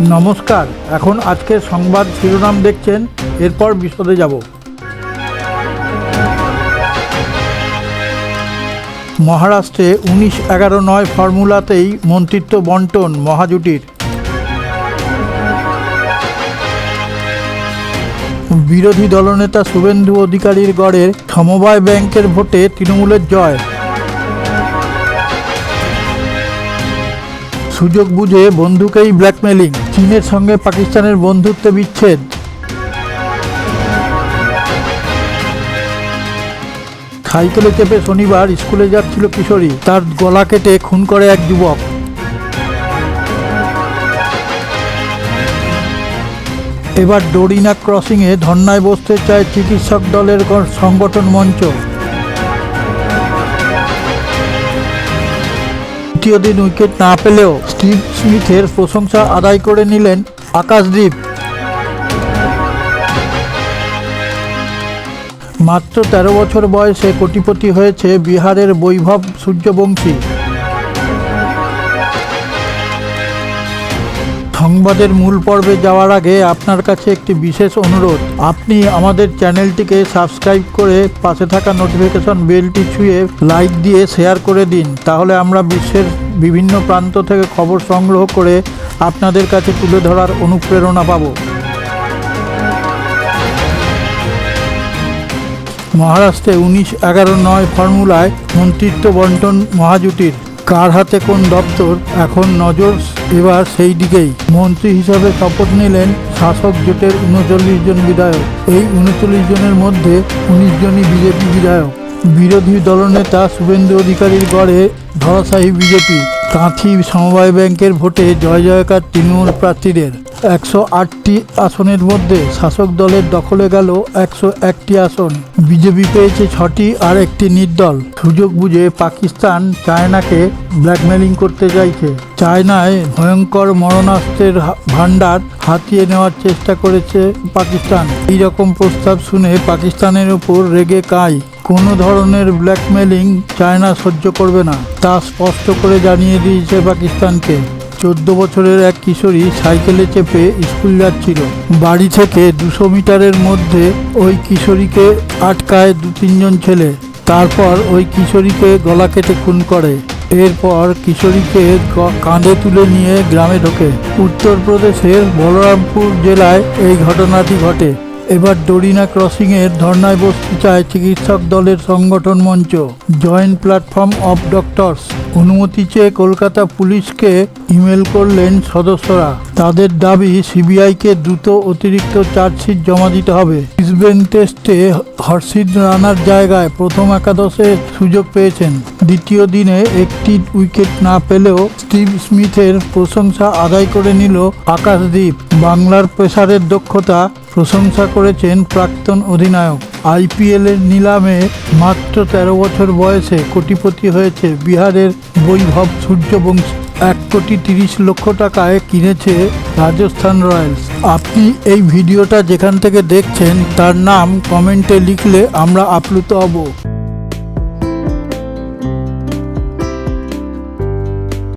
নমস্কার, এখন আজকের সংবাদ শিরোনাম দেখছেন, এরপর বিশদে যাব। মহারাষ্ট্রে উনিশ এগারো নয় ফর্মুলাতেই মন্ত্রিত্ব বন্টন মহাজুটির। বিরোধী দলনেতা শুভেন্দু অধিকারীর গড়ের সমবায় ব্যাংকের ভোটে তৃণমূলের জয়। সুযোগ বুঝে বন্ধুকেই ব্ল্যাকমেলিং, চীনের সঙ্গে পাকিস্তানের বন্ধুত্বে বিচ্ছেদ। সাইকেলে চেপে শনিবার স্কুলে যাচ্ছিল কিশোরী, তার গলা কেটে খুন করে এক যুবক। এবার ডোরিনা ক্রসিংয়ে ধর্নায় বসতে চায় চিকিৎসক দলের সংগঠন মঞ্চ। তৃতীয় দিন উইকেট না পেলেও স্টিভ স্মিথের প্রশংসা আদায় করে নিলেন আকাশদ্বীপ মাত্র তেরো বছর বয়সে কোটিপতি হয়েছে বিহারের বৈভব সূর্যবংশী। সংবাদের মূল পর্বে যাওয়ার আগে আপনার কাছে একটি বিশেষ অনুরোধ। আপনি আমাদের চ্যানেলটিকে সাবস্ক্রাইব করে পাশে থাকা নোটিফিকেশন বেলটি ছুঁয়ে লাইক দিয়ে শেয়ার করে দিন। তাহলে আমরা বিশ্বের বিভিন্ন প্রান্ত থেকে খবর সংগ্রহ করে আপনাদের কাছে তুলে ধরার অনুপ্রেরণা পাব। মহারাষ্ট্রে উনিশ এগারো নয় ফর্মুলায় মন্ত্রিত্ব বন্টন মহাজুটির। কার হাতে কোন দপ্তর? এখন নজর এবার সেই দিকেই মন্ত্রী হিসাবে শপথ নিলেন শাসক জোটের উনচল্লিশ জন বিধায়ক। এই উনচল্লিশ জনের মধ্যে উনিশ জনই বিজেপি বিধায়ক। বিরোধী দলনেতা শুভেন্দু অধিকারীর গড়ে ধরাশাহী বিজেপি। কাঁথি সমবায় ব্যাংকের ভোটে জয় জয়কার তৃণমূল প্রার্থীদের। একশো আটটি আসনের মধ্যে শাসক দলের দখলে গেল একশো একটি আসন। বিজেপি পেয়েছে ছটি আর একটি নির্দল। সুযোগ বুঝে পাকিস্তান চায়নাকে ব্ল্যাকমেলিং করতে চাইছে। চায়নায় ভয়ঙ্কর মরণাস্ত্রের ভাণ্ডার হাতিয়ে নেওয়ার চেষ্টা করেছে পাকিস্তান। এই রকম প্রস্তাব শুনে পাকিস্তানের উপর রেগে কায় কোনো ধরনের ব্ল্যাকমেলিং চায়না সহ্য করবে না, তা স্পষ্ট করে জানিয়ে দিয়েছে পাকিস্তানকে। চোদ্দ বছরের এক কিশোরী সাইকেলে চেপে স্কুল যাচ্ছিল। বাড়ি থেকে দুশো মিটারের মধ্যে ওই কিশোরীকে আটকায় দু তিনজন ছেলে। তারপর ওই কিশোরীকে গলা কেটে খুন করে। এরপর কিশোরীকে কাঁধে তুলে নিয়ে গ্রামে ঢোকে। উত্তরপ্রদেশের বলরামপুর জেলায় এই ঘটনাটি ঘটে। এবার ডোরিনা ক্রসিংয়ের ধর্নায় বসতে চায় চিকিৎসক দলের সংগঠন মঞ্চ, জয়েন্ট প্ল্যাটফর্ম অফ ডক্টরস। অনুমতি চেয়ে কলকাতা পুলিশকে ইমেল করলেন সদস্যরা। তাদের দাবি, সিবিআইকে দ্রুত অতিরিক্ত চার্জশিট জমা দিতে হবে। ব্রিসবেন টেস্টে হর্ষিত রানার জায়গায় প্রথম একাদশে সুযোগ পেয়েছেন। দ্বিতীয় দিনে একটি উইকেট না পেলেও স্টিভ স্মিথের প্রশংসা আদায় করে নিল আকাশদ্বীপ বাংলার পেসারের দক্ষতা প্রশংসা করেছেন প্রাক্তন অধিনায়ক। আইপিএলের নিলামে মাত্র তেরো বছর বয়সে কোটিপতি হয়েছে বিহারের বৈভব সূর্যবংশী। এক কোটি তিরিশ লক্ষ টাকায় কিনেছে রাজস্থান রয়্যালস। আপনি এই ভিডিওটা যেখান থেকে দেখছেন, তার নাম কমেন্টে লিখলে আমরা আপ্লুত হব।